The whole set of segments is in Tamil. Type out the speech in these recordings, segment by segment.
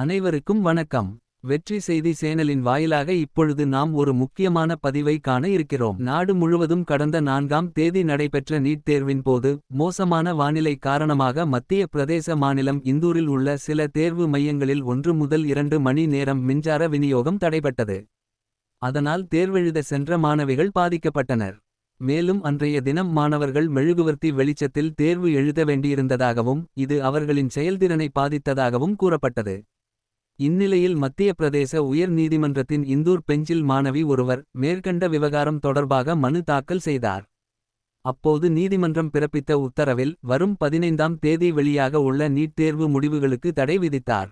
அனைவருக்கும் வணக்கம். வெற்றி செய்தி சேனலின் வாயிலாக இப்பொழுது நாம் ஒரு முக்கியமான பதிவை காண இருக்கிறோம். நாடு முழுவதும் கடந்த நான்காம் தேதி நடைபெற்ற நீட் தேர்வின் போது மோசமான வானிலை காரணமாக மத்திய பிரதேச மாநிலம் இந்தூரில் உள்ள சில தேர்வு மையங்களில் ஒன்று முதல் இரண்டு மணி நேரம் மின்சார விநியோகம் தடைபட்டது. அதனால் தேர்வெழுத சென்ற மாணவிகள் பாதிக்கப்பட்டனர். மேலும் அன்றைய தினம் மாணவர்கள் மெழுகுவர்த்தி வெளிச்சத்தில் தேர்வு எழுத வேண்டியிருந்ததாகவும் இது அவர்களின் செயல்திறனை பாதித்ததாகவும் கூறப்பட்டது. இந்நிலையில் மத்திய பிரதேச உயர் நீதிமன்றத்தின் இந்தூர் பெஞ்சில் மாணவி ஒருவர் மேற்கண்ட விவகாரம் தொடர்பாக மனு தாக்கல் செய்தார். அப்போது நீதிமன்றம் பிறப்பித்த உத்தரவில் வரும் பதினைந்தாம் தேதி வெளியாக உள்ள நீட் தேர்வு முடிவுகளுக்கு தடை விதித்தார்.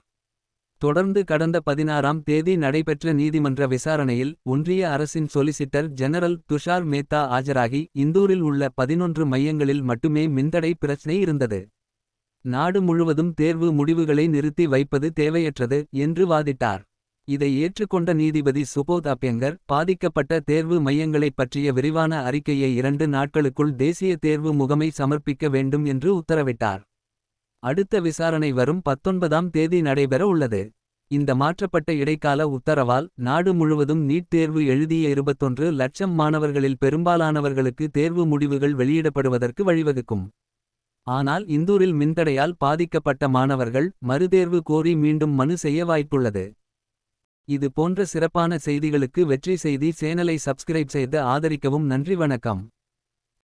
தொடர்ந்து கடந்த பதினாறாம் தேதி நடைபெற்ற நீதிமன்ற விசாரணையில் ஒன்றிய அரசின் சொலிசிட்டர் ஜெனரல் துஷார் மேத்தா ஆஜராகி இந்தூரில் உள்ள பதினொன்று மையங்களில் மட்டுமே மின்தடை பிரச்சினை இருந்தது. நாடு முழுவதும் தேர்வு முடிவுகளை நிறுத்தி வைப்பது தேவையற்றது என்று வாதிட்டார். இதை ஏற்றுக்கொண்ட நீதிபதி சுபோத் அப்யங்கர் பாதிக்கப்பட்ட தேர்வு மையங்களைப் பற்றிய விரிவான அறிக்கையை இரண்டு நாட்களுக்குள் தேசிய தேர்வு முகமை சமர்ப்பிக்க வேண்டும் என்று உத்தரவிட்டார். அடுத்த விசாரணை வரும் பத்தொன்பதாம் தேதி நடைபெற உள்ளது. இந்த மாற்றப்பட்ட இடைக்கால உத்தரவால் நாடு முழுவதும் நீட் தேர்வு எழுதிய இருபத்தொன்று லட்சம் மாணவர்களில் பெரும்பாலானவர்களுக்கு தேர்வு முடிவுகள் வெளியிடப்படுவதற்கு வழிவகுக்கும். ஆனால் இந்தூரில் மின்தடையால் பாதிக்கப்பட்ட மாணவர்கள் மறுதேர்வு கோரி மீண்டும் மனு செய்ய வாய்ப்புள்ளது. இது போன்ற சிறப்பான செய்திகளுக்கு வெற்றி செய்தி சேனலை சப்ஸ்கிரைப் செய்து ஆதரிக்கவும் நன்றி வணக்கம்.